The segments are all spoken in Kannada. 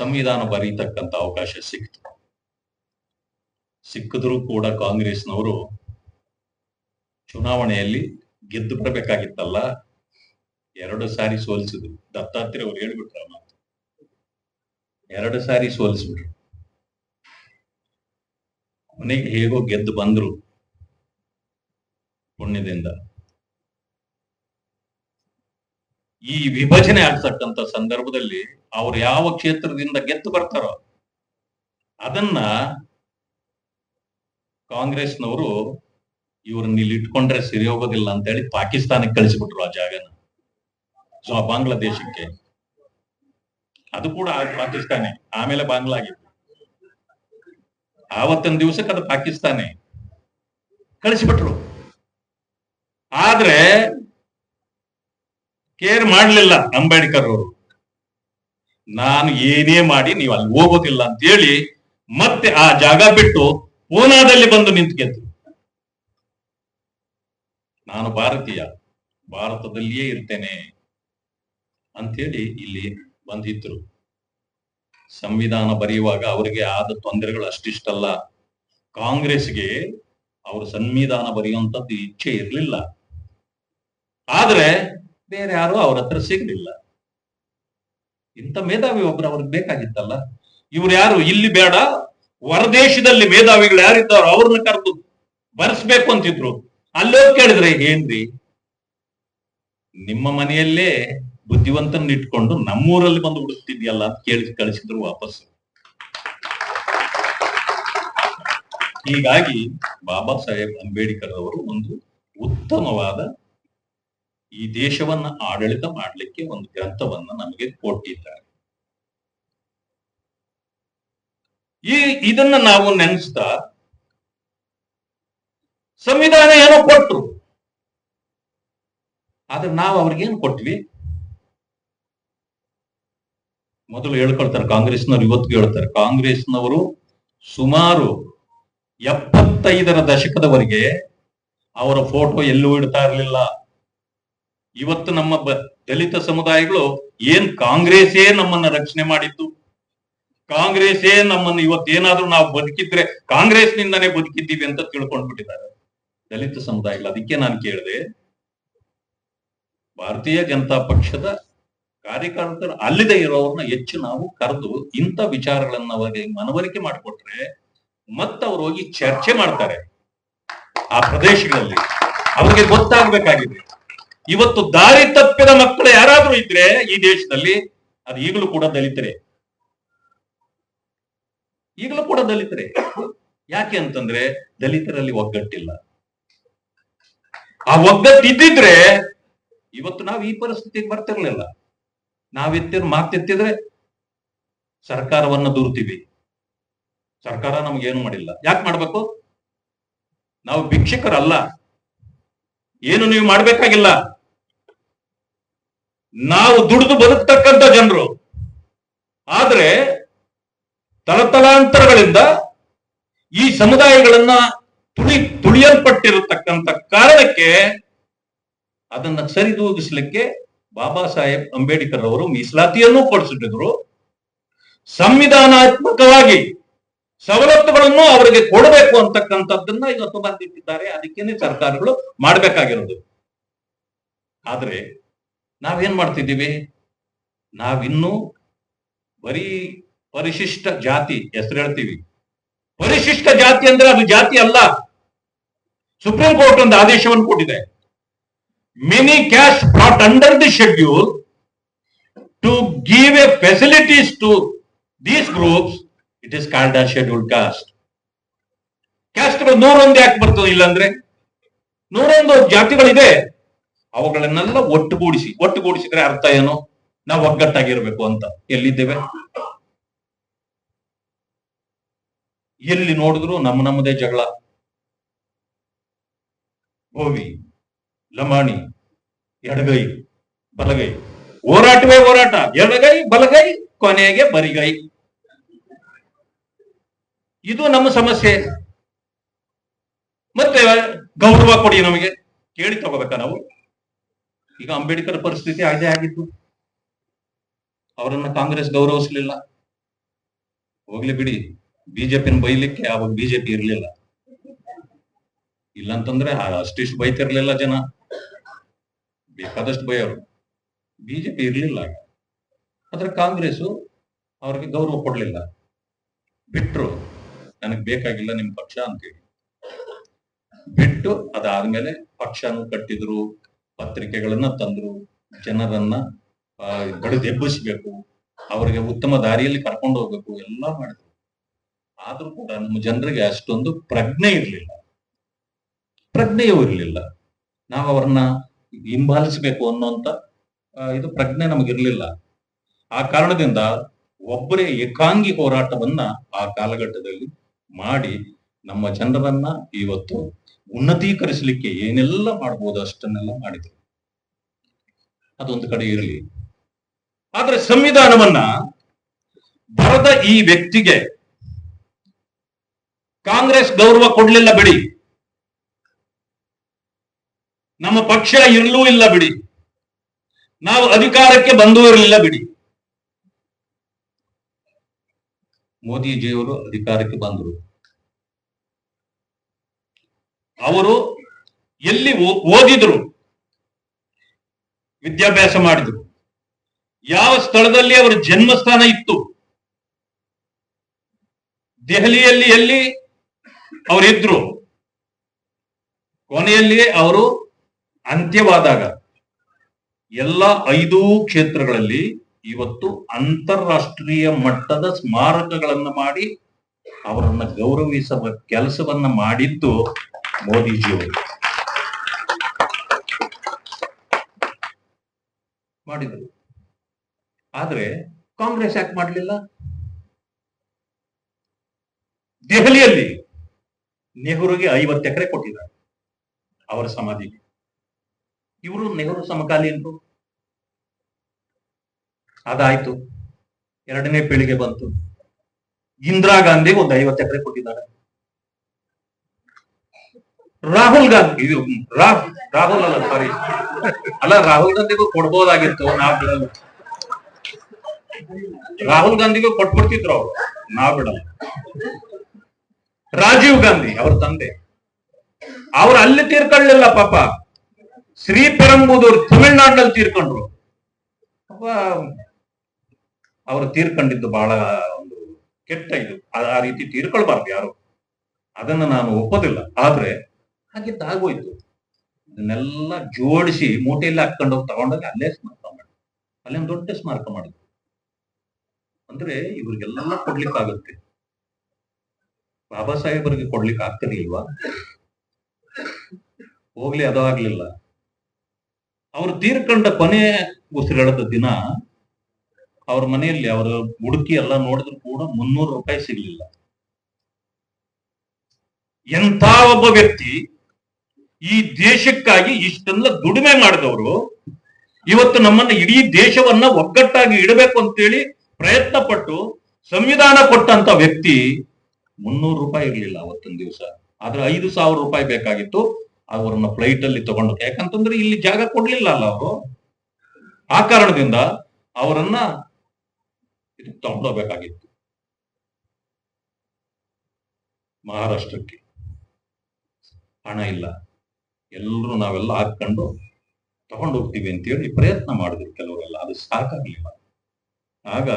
ಸಂವಿಧಾನ ಬರೀತಕ್ಕಂತ ಅವಕಾಶ ಸಿಕ್ತು. ಸಿಕ್ಕಿದ್ರೂ ಕೂಡ ಕಾಂಗ್ರೆಸ್ನವರು ಚುನಾವಣೆಯಲ್ಲಿ ಗೆದ್ದು ಬರಬೇಕಾಗಿತ್ತಲ್ಲ ಎರಡು ಸಾರಿ ಸೋಲಿಸಿದ್ರು. ದತ್ತಾತ್ರೇಯ ಅವ್ರು ಹೇಳ್ಬಿಟ್ರ ಮಾತು. ಎರಡು ಸಾರಿ ಸೋಲಿಸ್ಬಿಟ್ರು ಕೊನೆಗೆ ಹೇಗೋ ಗೆದ್ದು ಬಂದ್ರು. ಪುಣ್ಯದಿಂದ. ಈ ವಿಭಜನೆ ಆಗ್ತಕ್ಕಂತ ಸಂದರ್ಭದಲ್ಲಿ ಅವರು ಯಾವ ಕ್ಷೇತ್ರದಿಂದ ಗೆದ್ದು ಬರ್ತಾರೋ ಅದನ್ನ ಕಾಂಗ್ರೆಸ್ನವರು ಇವ್ರನ್ನ ಇಲ್ಲಿ ಇಟ್ಕೊಂಡ್ರೆ ಸರಿ ಹೋಗೋದಿಲ್ಲ ಅಂತ ಹೇಳಿ ಪಾಕಿಸ್ತಾನಕ್ಕೆ ಕಳಿಸಿಬಿಟ್ರು ಆ ಜಾಗನ. ಸೊ, ಆ ಬಾಂಗ್ಲಾದೇಶಕ್ಕೆ. ಅದು ಕೂಡ ಪಾಕಿಸ್ತಾನೇ. ಆಮೇಲೆ ಬಾಂಗ್ಲಾ ಆಗಿತ್ತು ಆವತ್ತಿನ ದಿವಸಕ್ಕೆ ಅದು ಪಾಕಿಸ್ತಾನೇ. ಕಳಿಸಿಬಿಟ್ರು. ಆದ್ರೆ ಕೇರ್ ಮಾಡ್ಲಿಲ್ಲ ಅಂಬೇಡ್ಕರ್ ಅವರು ನಾನು ಏನೇ ಮಾಡಿ ನೀವು ಅಲ್ಲಿ ಹೋಗೋದಿಲ್ಲ ಅಂತ ಹೇಳಿ ಮತ್ತೆ ಆ ಜಾಗ ಬಿಟ್ಟು ಪೂನಾದಲ್ಲಿ ಬಂದು ನಿಂತ್ಗೆದ್ದು ನಾನು ಭಾರತೀಯ, ಭಾರತದಲ್ಲಿಯೇ ಇರ್ತೇನೆ ಅಂತೇಳಿ ಇಲ್ಲಿ ಬಂದಿದ್ರು. ಸಂವಿಧಾನ ಬರೆಯುವಾಗ ಅವರಿಗೆ ಆದ ತೊಂದರೆಗಳು ಅಷ್ಟಿಷ್ಟಲ್ಲ. ಕಾಂಗ್ರೆಸ್ಗೆ ಅವರು ಸಂವಿಧಾನ ಬರೆಯುವಂತದ್ದು ಇಚ್ಛೆ ಇರಲಿಲ್ಲ. ಆದ್ರೆ ಬೇರೆ ಯಾರು ಅವ್ರ ಹತ್ರ ಸಿಗ್ಲಿಲ್ಲ. ಇಂಥ ಮೇಧಾವಿ ಒಬ್ರು ಅವ್ರಿಗೆ ಬೇಕಾಗಿತ್ತಲ್ಲ. ಇವ್ರು ಯಾರು? ಇಲ್ಲಿ ಬೇಡ. ಹೊರದೇಶದಲ್ಲಿ ಮೇಧಾವಿಗಳು ಯಾರಿದ್ದಾರೋ ಅವ್ರನ್ನ ಕರೆದು ಬರ್ಸ್ಬೇಕು ಅಂತಿದ್ರು. ಅಲ್ಲೋಗಿ ಕೇಳಿದ್ರೆ, ಏನ್ರಿ? ನಿಮ್ಮ ಮನೆಯಲ್ಲೇ ಬುದ್ಧಿವಂತನ ಇಟ್ಕೊಂಡು ನಮ್ಮೂರಲ್ಲಿ ಬಂದು ಹುಡುಕ್ತಿದ್ಯಲ್ಲ? ಅಂತ ಕೇಳಿ ಕಳಿಸಿದ್ರು ವಾಪಸ್. ಹೀಗಾಗಿ ಬಾಬಾ ಸಾಹೇಬ್ ಅಂಬೇಡ್ಕರ್ ಅವರು ಒಂದು ಉತ್ತಮವಾದ ಈ ದೇಶವನ್ನ ಆಡಳಿತ ಮಾಡಲಿಕ್ಕೆ ಒಂದು ಗ್ರಂಥವನ್ನ ನಮಗೆ ಕೊಟ್ಟಿದ್ದಾರೆ. ಈ, ಇದನ್ನ ನಾವು ನೆನೆಸ್ತಾ ಸಂವಿಧಾನ ಏನೋ ಕೊಟ್ರು. ಆದ್ರೆ ನಾವು ಅವ್ರಿಗೇನು ಕೊಟ್ವಿ? ಮೊದಲು ಹೇಳ್ಕೊಳ್ತಾರೆ ಕಾಂಗ್ರೆಸ್ನವ್ರು ಇವತ್ತು ಹೇಳ್ತಾರೆ. ಕಾಂಗ್ರೆಸ್ನವರು ಸುಮಾರು ಎಪ್ಪತ್ತೈದರ ದಶಕದವರೆಗೆ ಅವರ ಫೋಟೋ ಎಲ್ಲೂ ಇಡ್ತಾ ಇರಲಿಲ್ಲ. ಇವತ್ತು ನಮ್ಮ ದಲಿತ ಸಮುದಾಯಗಳು ಏನ್ ಕಾಂಗ್ರೆಸ್ಸೇ ನಮ್ಮನ್ನ ರಕ್ಷಣೆ ಮಾಡಿದ್ದು? ಕಾಂಗ್ರೆಸ್ಸೇ ನಮ್ಮನ್ನು ಇವತ್ತೇನಾದ್ರೂ ನಾವು ಬದುಕಿದ್ರೆ ಕಾಂಗ್ರೆಸ್ ನಿಂದಾನೇ ಬದುಕಿದ್ದೀವಿ ಅಂತ ತಿಳ್ಕೊಂಡ್ಬಿಟ್ಟಿದ್ದಾರೆ. ದಲಿತ ಸಮುದಾಯಗಳು, ಅದಕ್ಕೆ ನಾನು ಕೇಳಿದೆ, ಭಾರತೀಯ ಜನತಾ ಪಕ್ಷದ ಕಾರ್ಯಕರ್ತರು ಅಲ್ಲಿದೆ ಇರೋರನ್ನ ಹೆಚ್ಚು ನಾವು ಕರೆದು ಇಂಥ ವಿಚಾರಗಳನ್ನ ಅವರಿಗೆ ಮನವರಿಕೆ ಮಾಡಿಕೊಟ್ರೆ ಮತ್ತೆ ಅವ್ರು ಹೋಗಿ ಚರ್ಚೆ ಮಾಡ್ತಾರೆ. ಆ ಪ್ರದೇಶಗಳಲ್ಲಿ. ಅವ್ರಿಗೆ ಗೊತ್ತಾಗ್ಬೇಕಾಗಿದೆ. ಇವತ್ತು ದಾರಿ ತಪ್ಪಿದ ಮಕ್ಕಳು ಯಾರಾದ್ರೂ ಇದ್ರೆ ಈ ದೇಶದಲ್ಲಿ ಅದು ಈಗಲೂ ಕೂಡ ದಲಿತರೆ. ಈಗಲೂ ಕೂಡ ದಲಿತರೆ. ಯಾಕೆ ಅಂತಂದ್ರೆ ದಲಿತರಲ್ಲಿ ಒಗ್ಗಟ್ಟಿಲ್ಲ. ಆ ಒಗ್ಗಟ್ಟು ಇದ್ದಿದ್ರೆ ಇವತ್ತು ನಾವು ಈ ಪರಿಸ್ಥಿತಿಗೆ ಬರ್ತಿರ್ಲಿಲ್ಲ. ನಾವೆತ್ತಿರ್ ಮಾತೆತ್ತಿದ್ರೆ ಸರ್ಕಾರವನ್ನ ದೂರ್ತೀವಿ. ಸರ್ಕಾರ ನಮ್ಗೇನು ಮಾಡಿಲ್ಲ. ಯಾಕೆ ಮಾಡ್ಬೇಕು? ನಾವು ಭಿಕ್ಷಕರಲ್ಲ. ಏನು ನೀವು ಮಾಡಬೇಕಾಗಿಲ್ಲ. ನಾವು ದುಡಿದು ಬದುಕ್ತಕ್ಕಂಥ ಜನರು. ಆದರೆ ತಲತಲಾಂತರಗಳಿಂದ ಈ ಸಮುದಾಯಗಳನ್ನ ತುಳಿ ತುಳಿಯಲ್ಪಟ್ಟಿರತಕ್ಕಂಥ ಕಾರಣಕ್ಕೆ ಅದನ್ನ ಸರಿದೂಗಿಸ್ಲಿಕ್ಕೆ ಬಾಬಾ ಸಾಹೇಬ್ ಅಂಬೇಡ್ಕರ್ ಅವರು ಮೀಸಲಾತಿಯನ್ನು ಕೊಡಿಸಿದ್ರು. ಸಂವಿಧಾನಾತ್ಮಕವಾಗಿ ಸವಲತ್ತುಗಳನ್ನು ಅವರಿಗೆ ಕೊಡಬೇಕು ಅಂತಕ್ಕಂಥದ್ದನ್ನ ಇವತ್ತು ಬಂದಿಟ್ಟಿದ್ದಾರೆ. ಅದಕ್ಕೇನೆ ಸರ್ಕಾರಗಳು ಮಾಡ್ಬೇಕಾಗಿರೋದು. ಆದ್ರೆ ನಾವೇನ್ ಮಾಡ್ತಿದ್ದೀವಿ? ನಾವಿನ್ನೂ ಬರೀ ಪರಿಶಿಷ್ಟ ಜಾತಿ, ಹೆಸರು ಹೇಳ್ತೀವಿ. ಪರಿಶಿಷ್ಟ ಜಾತಿ ಅಂದ್ರೆ ಅದು ಜಾತಿ ಅಲ್ಲ. ಸುಪ್ರೀಂ ಕೋರ್ಟ್ ಒಂದು ಆದೇಶವನ್ನು ಕೊಟ್ಟಿದೆ. Many caste brought under the schedule to give a facilities to these groups it is called are scheduled caste caste ನೂರೊಂದು ಯಾಕೆ ಬರ್ತದೆ ಇಲ್ಲಾಂದ್ರೆ, ನೂರೊಂದು ಜಾತಿಗಳಿದೆ. ಅವುಗಳನ್ನೆಲ್ಲ ಒಟ್ಟುಗೂಡಿಸಿ, ಒಟ್ಟುಗೂಡಿಸಿದ್ರೆ ಅರ್ಥ ಏನು? ನಾವು ಒಗ್ಗಟ್ಟಾಗಿರ್ಬೇಕು ಅಂತ. ಎಲ್ಲಿದ್ದೇವೆ? ಎಲ್ಲಿ ನೋಡಿದ್ರು ನಮ್ಮ ನಮ್ಮದೇ ಜಗಳ. ಭೋವಿ ಲಮಾಣಿ, ಎಡಗೈ, ಬಲಗೈ. ಹೋರಾಟವೇ ಹೋರಾಟ. ಎಡಗೈ, ಬಲಗೈ, ಕೊನೆಗೆ ಬರಿಗೈ. ಇದು ನಮ್ಮ ಸಮಸ್ಯೆ. ಮತ್ತೆ ಗೌರವ ಕೊಡಿ ನಮಗೆ. ಕೇಳಿ ತಗೋಬೇಕಾ ನಾವು? ಈಗ ಅಂಬೇಡ್ಕರ್ ಪರಿಸ್ಥಿತಿ ಅದೇ ಆಗಿತ್ತು. ಅವರನ್ನ ಕಾಂಗ್ರೆಸ್ ಗೌರವಿಸಲಿಲ್ಲ. ಹೋಗ್ಲಿ ಬಿಡಿ. ಬಿಜೆಪಿನ ಬೈಲಿಕ್ಕೆ ಅವಾಗ ಬಿಜೆಪಿ ಇರ್ಲಿಲ್ಲ. ಇಲ್ಲಂತಂದ್ರೆ ಅಷ್ಟಿಷ್ಟು ಬೈತಿರ್ಲಿಲ್ಲ ಜನ. ಬೇಕಾದಷ್ಟು ಬೈಯೋರು. ಬಿಜೆಪಿ ಇರ್ಲಿಲ್ಲ. ಆದ್ರೆ ಕಾಂಗ್ರೆಸ್ ಅವ್ರಿಗೆ ಗೌರವ ಕೊಡ್ಲಿಲ್ಲ. ಬಿಟ್ರು. ನನಗೆ ಬೇಕಾಗಿಲ್ಲ ನಿಮ್ ಪಕ್ಷ ಅಂತೇಳಿ. ಬಿಟ್ಟು ಅದಾದ್ಮೇಲೆ ಪಕ್ಷನು ಕಟ್ಟಿದ್ರು, ಪತ್ರಿಕೆಗಳನ್ನ ತಂದ್ರು, ಜನರನ್ನ ಬಡಿದೆಬ್ಬಿಸ್ಬೇಕು ಅವರಿಗೆ ಉತ್ತಮ ದಾರಿಯಲ್ಲಿ ಕರ್ಕೊಂಡು ಹೋಗ್ಬೇಕು, ಎಲ್ಲ ಮಾಡಿದ್ರು. ಆದ್ರೂ ಕೂಡ ನಮ್ಮ ಜನರಿಗೆ ಅಷ್ಟೊಂದು ಪ್ರಜ್ಞೆ ಇರಲಿಲ್ಲ. ಪ್ರಜ್ಞೆಯೂ ಇರಲಿಲ್ಲ. ನಾವು ಅವ್ರನ್ನ ಹಿಂಬಾಲಿಸಬೇಕು ಅನ್ನೋಂತ ಇದು ಪ್ರಜ್ಞೆ ನಮಗಿರ್ಲಿಲ್ಲ ಆ ಕಾರಣದಿಂದ ಒಬ್ಬರೇ ಏಕಾಂಗಿ ಹೋರಾಟವನ್ನ ಆ ಕಾಲಘಟ್ಟದಲ್ಲಿ ಮಾಡಿ ನಮ್ಮ ಜನರನ್ನ ಇವತ್ತು ಉನ್ನತೀಕರಿಸಲಿಕ್ಕೆ ಏನೆಲ್ಲ ಮಾಡ್ಬೋದು ಅಷ್ಟನ್ನೆಲ್ಲ ಮಾಡಿದ್ರು. ಅದೊಂದು ಕಡೆ ಇರಲಿ. ಆದ್ರೆ ಸಂವಿಧಾನವನ್ನ ಬರದ ಈ ವ್ಯಕ್ತಿಗೆ ಕಾಂಗ್ರೆಸ್ ಗೌರವ ಕೊಡ್ಲಿಲ್ಲ ಬಿಡಿ. ನಮ್ಮ ಪಕ್ಷ ಇರಲೂ ಇಲ್ಲ ಬಿಡಿ. ನಾವು ಅಧಿಕಾರಕ್ಕೆ ಬಂದೂ ಇರಲಿಲ್ಲ ಬಿಡಿ. ಮೋದಿಜಿಯವರು ಅಧಿಕಾರಕ್ಕೆ ಬಂದರು. ಅವರು ಎಲ್ಲಿ ಓದಿದ್ರು? ವಿದ್ಯಾಭ್ಯಾಸ ಮಾಡಿದ್ರು. ಯಾವ ಸ್ಥಳದಲ್ಲಿ ಅವರ ಜನ್ಮಸ್ಥಾನ ಇತ್ತು? ದೆಹಲಿಯಲ್ಲಿ ಎಲ್ಲಿ ಅವರಿದ್ರು ಕೊನೆಯಲ್ಲಿ ಅವರು ಅಂತ್ಯವಾದಾಗ ಎಲ್ಲ ಐದೂ ಕ್ಷೇತ್ರಗಳಲ್ಲಿ ಇವತ್ತು ಅಂತಾರಾಷ್ಟ್ರೀಯ ಮಟ್ಟದ ಸ್ಮಾರಕಗಳನ್ನ ಮಾಡಿ ಅವರನ್ನ ಗೌರವಿಸುವ ಕೆಲಸವನ್ನ ಮಾಡಿದ್ದು ಮೋದಿಜಿಯವರು. ಮಾಡಿದರು. ಆದ್ರೆ ಕಾಂಗ್ರೆಸ್ ಯಾಕೆ ಮಾಡಲಿಲ್ಲ? ದೆಹಲಿಯಲ್ಲಿ ನೆಹರುಗೆ ಐವತ್ತು ಎಕರೆ ಕೊಟ್ಟಿದ್ದಾರೆ ಅವರ ಸಮಾಧಿಗೆ. ಇವರು ನೆಹರು ಸಮಕಾಲೀನರು. ಅದಾಯ್ತು. ಎರಡನೇ ಪೀಳಿಗೆ ಬಂತು. ಇಂದಿರಾ ಗಾಂಧಿ ಒಂದು ಐವತ್ತು ಎಕರೆ ಕೊಟ್ಟಿದ್ದಾರೆ. ರಾಹುಲ್ ಗಾಂಧಿ, ಇದು ರಾಹುಲ್ ಅಲ್ಲ ಸಾರಿ ಅಲ್ಲ, ರಾಹುಲ್ ಗಾಂಧಿಗೂ ಕೊಡ್ಬೋದಾಗಿತ್ತು, ನಾವ್ ಬಿಡಲ್ಲ. ರಾಹುಲ್ ಗಾಂಧಿಗೂ ಕೊಟ್ಬಿಡ್ತಿದ್ರು ಅವ್ರು, ನಾವ್ ಬಿಡಲ್ಲ. ರಾಜೀವ್ ಗಾಂಧಿ, ಅವ್ರ ತಂದೆ. ಅವ್ರು ಅಲ್ಲಿ ತೀರ್ಕೊಳ್ಳಿಲ್ಲ ಪಾಪ. ಶ್ರೀ ಪೆರಂಬುದೂರ್ ತಮಿಳ್ನಾಡಿನಲ್ಲಿ ತೀರ್ಕೊಂಡ್ರು ಅವರು ತೀರ್ಕೊಂಡಿದ್ದು ಬಹಳ ಒಂದು ಕೆಟ್ಟ ಇದು. ಆ ರೀತಿ ತೀರ್ಕೊಳ್ಬಾರ್ದು ಯಾರು. ಅದನ್ನ ನಾನು ಒಪ್ಪೋದಿಲ್ಲ. ಆದ್ರೆ ಹಾಗಿದ್ದಾಗೋಯ್ತು. ಇದನ್ನೆಲ್ಲ ಜೋಡಿಸಿ ಮೂಟೆಯಲ್ಲಿ ಹಾಕೊಂಡು ಹೋಗಿ ತಗೊಂಡೋಗಿ ಅಲ್ಲೇ ಸ್ಮಾರಕ ಮಾಡಿದ್ರು. ಅಲ್ಲೇ ಒಂದು ದೊಡ್ಡ ಸ್ಮಾರಕ ಮಾಡಿದ್ರು. ಅಂದ್ರೆ ಇವ್ರಿಗೆಲ್ಲ ಕೊಡ್ಲಿಕ್ಕಾಗುತ್ತೆ. ಬಾಬಾ ಸಾಹೇಬರಿಗೆ ಕೊಡ್ಲಿಕ್ಕೆ ಆಗ್ತಿರ್ಲಿಲ್ವಾ? ಹೋಗ್ಲಿ, ಅದು ಆಗ್ಲಿಲ್ಲ. ಅವ್ರು ತೀರ್ಕೊಂಡ ಕೊನೆ ಉಸಿರಾಡದ ದಿನ ಅವ್ರ ಮನೆಯಲ್ಲಿ ಅವರ ಹುಡುಕಿ ಎಲ್ಲ ನೋಡಿದ್ರು ಕೂಡ ಮುನ್ನೂರು ರೂಪಾಯಿ ಸಿಗ್ಲಿಲ್ಲ. ಎಂತ ಒಬ್ಬ ವ್ಯಕ್ತಿ ಈ ದೇಶಕ್ಕಾಗಿ ಇಷ್ಟೆಲ್ಲ ದುಡಿಮೆ ಮಾಡಿದವರು, ಇವತ್ತು ನಮ್ಮನ್ನ ಇಡೀ ದೇಶವನ್ನ ಒಗ್ಗಟ್ಟಾಗಿ ಇಡಬೇಕು ಅಂತೇಳಿ ಪ್ರಯತ್ನ ಪಟ್ಟು ಸಂವಿಧಾನ ಕೊಟ್ಟಂತ ವ್ಯಕ್ತಿ ಮುನ್ನೂರು ರೂಪಾಯಿ ಇರಲಿಲ್ಲ ಅವತ್ತೊಂದು ದಿವಸ. ಆದ್ರೆ ಐದು ಸಾವಿರ ರೂಪಾಯಿ ಬೇಕಾಗಿತ್ತು. ಅವರನ್ನ ಫ್ಲೈಟ್ ಅಲ್ಲಿ ತಗೊಂಡು ಯಾಕಂತಂದ್ರೆ ಇಲ್ಲಿ ಜಾಗ ಕೊಡ್ಲಿಲ್ಲ ಅಲ್ಲ ಅವರು. ಆ ಕಾರಣದಿಂದ ಅವರನ್ನ ಇದಕ್ಕೆ ತಗೊಂಡೋಗ್ಬೇಕಾಗಿತ್ತು ಮಹಾರಾಷ್ಟ್ರಕ್ಕೆ ಹಣ ಇಲ್ಲ. ಎಲ್ಲರೂ ನಾವೆಲ್ಲ ಹಾಕೊಂಡು ತಗೊಂಡು ಹೋಗ್ತೀವಿ ಅಂತೇಳಿ ಪ್ರಯತ್ನ ಮಾಡಿದ್ರು ಕೆಲವರೆಲ್ಲ. ಅದು ಸಾಕಾಗ್ಲಿಲ್ಲ. ಆಗ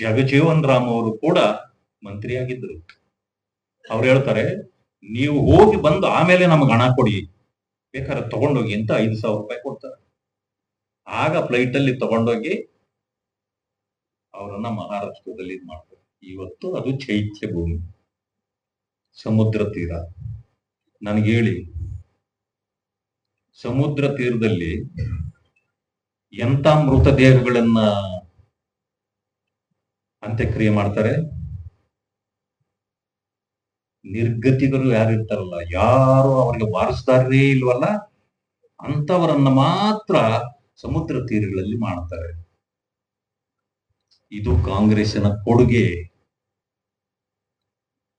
ಜಗಜೀವನ್ ರಾಮ್ ಅವರು ಕೂಡ ಮಂತ್ರಿಯಾಗಿದ್ದರು. ಅವ್ರು ಹೇಳ್ತಾರೆ, ನೀವು ಹೋಗಿ ಬಂದು ಆಮೇಲೆ ನಮಗೆ ಹಣ ಕೊಡಿ. ಬೇಕಾದ್ರೆ ತಗೊಂಡೋಗಿ ಅಂತ ಐದು ಸಾವಿರ ರೂಪಾಯಿ ಕೊಡ್ತಾರೆ. ಆಗ ಫ್ಲೈಟ್ ಅಲ್ಲಿ ತಗೊಂಡೋಗಿ ಅವರನ್ನ ಮಹಾರಾಷ್ಟ್ರದಲ್ಲಿ ಇದ್ ಮಾಡ್ತಾರೆ. ಇವತ್ತು ಅದು ಚೈತ್ಯ ಭೂಮಿ. ಸಮುದ್ರ ತೀರ. ನನಗೆ ಹೇಳಿ. ಸಮುದ್ರ ತೀರದಲ್ಲಿ ಎಂತ ಮೃತದೇಹಗಳನ್ನ ಅಂತ್ಯಕ್ರಿಯೆ ಮಾಡ್ತಾರೆ? ನಿರ್ಗತಿಗಳು ಯಾರು ಇರ್ತಾರಲ್ಲ ಯಾರು ಅವರಿಗೆ ಬಾರಿಸ್ತಾರೇ ಇಲ್ವಲ್ಲ ಅಂತವರನ್ನ ಮಾತ್ರ ಸಮುದ್ರ ತೀರಗಳಲ್ಲಿ ಮಾಡ್ತಾರೆ. ಇದು ಕಾಂಗ್ರೆಸ್ನ ಕೊಡುಗೆ.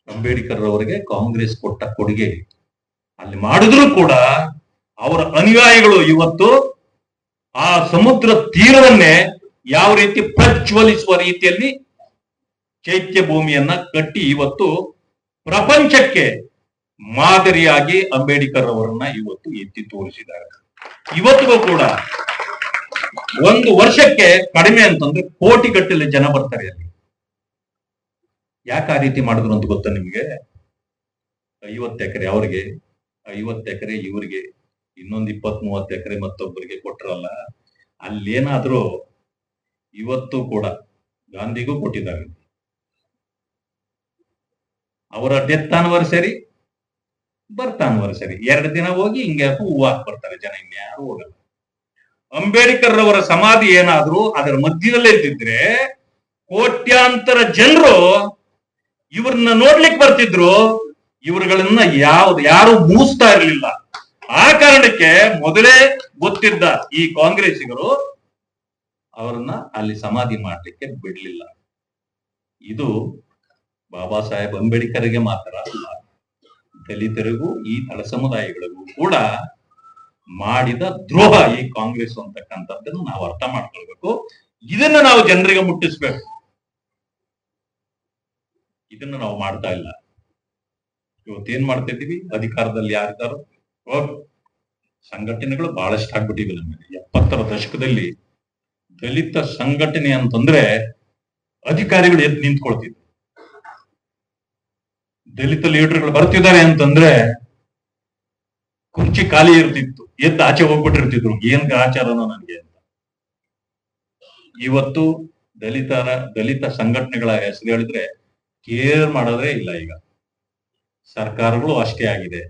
ಅಂಬೇಡ್ಕರ್ ಅವರಿಗೆ ಕಾಂಗ್ರೆಸ್ ಕೊಟ್ಟ ಕೊಡುಗೆ. ಅಲ್ಲಿ ಮಾಡಿದ್ರು ಕೂಡ ಅವರ ಅನುಯಾಯಿಗಳು ಇವತ್ತು ಆ ಸಮುದ್ರ ತೀರವನ್ನೇ ಯಾವ ರೀತಿ ಪ್ರಜ್ವಲಿಸುವ ರೀತಿಯಲ್ಲಿ ಚೈತ್ಯ ಭೂಮಿಯನ್ನ ಕಟ್ಟಿ ಇವತ್ತು ಪ್ರಪಂಚಕ್ಕೆ ಮಾದರಿಯಾಗಿ ಅಂಬೇಡ್ಕರ್ ಅವರನ್ನ ಇವತ್ತು ಎತ್ತಿ ತೋರಿಸಿದ್ದಾರೆ. ಇವತ್ತಿಗೂ ಕೂಡ ಒಂದು ವರ್ಷಕ್ಕೆ ಕಡಿಮೆ ಅಂತಂದ್ರೆ ಕೋಟಿ ಗಟ್ಟಲೆ ಜನ ಬರ್ತಾರೆ ಅಲ್ಲಿ. ಯಾಕೆ ಆ ರೀತಿ ಮಾಡಿದ್ರು ಅಂತ ಗೊತ್ತಾ ನಿಮ್ಗೆ? ಐವತ್ತು ಎಕರೆ ಅವ್ರಿಗೆ, ಐವತ್ತು ಎಕರೆ ಇವ್ರಿಗೆ, ಇನ್ನೊಂದು ಇಪ್ಪತ್ ಮೂವತ್ತು ಎಕರೆ ಮತ್ತೊಬ್ಬರಿಗೆ ಕೊಟ್ರಲ್ಲ, ಅಲ್ಲೇನಾದ್ರೂ ಇವತ್ತು ಕೂಡ ಗಾಂಧಿಗೂ ಕೊಟ್ಟಿದ್ದಾರೆ. ಅವರ ಡೆತ್ ಆನಿವರ್ಸರಿ ಬರ್ತ್ ಆನಿವರ್ಸರಿ ಎರಡು ದಿನ ಹೋಗಿ ಹಿಂಗೆ ಹೂವು ಹಾಕ್ ಬರ್ತಾರೆ ಜನ, ಇನ್ಯಾರು ಹೋಗಲ್ಲ. ಅಂಬೇಡ್ಕರ್ ಅವರ ಸಮಾಧಿ ಏನಾದ್ರೂ ಅದರ ಮಧ್ಯದಲ್ಲೇ ಇದ್ದಿದ್ರೆ ಕೋಟ್ಯಾಂತರ ಜನರು ಇವ್ರನ್ನ ನೋಡ್ಲಿಕ್ಕೆ ಬರ್ತಿದ್ರು. ಇವರುಗಳನ್ನ ಯಾವ್ದು ಯಾರು ಮೂಸ್ತಾ ಇರಲಿಲ್ಲ. ಆ ಕಾರಣಕ್ಕೆ ಮೊದಲೇ ಗೊತ್ತಿದ್ದ ಈ ಕಾಂಗ್ರೆಸ್ಸಿಗರು ಅವರನ್ನ ಅಲ್ಲಿ ಸಮಾಧಿ ಮಾಡಲಿಕ್ಕೆ ಬಿಡ್ಲಿಲ್ಲ. ಇದು ಬಾಬಾ ಸಾಹೇಬ್ ಅಂಬೇಡ್ಕರ್ಗೆ ಮಾತ್ರ ಅಲ್ಲ, ದಲಿತರಿಗೂ ಈ ತಳ ಸಮುದಾಯಗಳಿಗೂ ಕೂಡ ಮಾಡಿದ ದ್ರೋಹ ಈ ಕಾಂಗ್ರೆಸ್ ಅಂತಕ್ಕಂಥದ್ದನ್ನು ನಾವು ಅರ್ಥ ಮಾಡ್ಕೊಳ್ಬೇಕು. ಇದನ್ನ ನಾವು ಜನರಿಗೆ ಮುಟ್ಟಿಸ್ಬೇಕು. ಇದನ್ನ ನಾವು ಮಾಡ್ತಾ ಇಲ್ಲ. ಇವತ್ತೇನ್ ಮಾಡ್ತಾ ಇದ್ದೀವಿ ಅಧಿಕಾರದಲ್ಲಿ ಯಾರಿದ್ದಾರೋ? ಸಂಘಟನೆಗಳು ಬಹಳಷ್ಟು ಆಗ್ಬಿಟ್ಟಿವೆ ನಮಗೆ ಎಪ್ಪತ್ತರ ದಶಕದಲ್ಲಿ ದಲಿತ ಸಂಘಟನೆ ಅಂತಂದ್ರೆ ಅಧಿಕಾರಿಗಳು ಎದ್ದು ನಿಂತ್ಕೊಳ್ತಿದ್ರು. ದಲಿತ ಲೀಡರ್ಗಳು ಬರ್ತಿದ್ದಾರೆ ಅಂತಂದ್ರೆ ಕುರ್ಚಿ ಖಾಲಿ ಇರ್ತಿತ್ತು. ಎದ್ದು ಆಚೆ ಹೋಗ್ಬಿಟ್ಟಿರ್ತಿದ್ರು. ಏನ್ ಆಚಾರನೋ ನನಗೆ ಅಂತ. ಇವತ್ತು ದಲಿತರ, ದಲಿತ ಸಂಘಟನೆಗಳ ಹೆಸರು ಹೇಳಿದ್ರೆ ಕೇರ್ ಮಾಡೋದೇ ಇಲ್ಲ ಈಗ. ಸರ್ಕಾರಗಳು ಅಷ್ಟೇ ಆಗಿದೆ.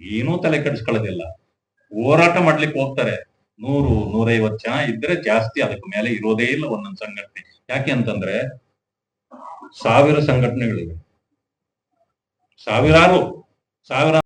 ಏನೂ ತಲೆ ಕೆಡಿಸ್ಕೊಳ್ಳೋದಿಲ್ಲ. ಹೋರಾಟ ಮಾಡ್ಲಿಕ್ಕೆ ಹೋಗ್ತಾರೆ. ನೂರು, ನೂರೈವತ್ತು ಜನ ಇದ್ರೆ ಜಾಸ್ತಿ ಅದಕ್ಕೆ ಮೇಲೆ ಇರೋದೇ ಇಲ್ಲ ಒಂದೊಂದು ಸಂಘಟನೆ. ಯಾಕೆ ಅಂತಂದ್ರೆ ಸಾವಿರ ಸಂಘಟನೆಗಳಿವೆ. ಸಾವಿರಾರು ಸಾವಿರ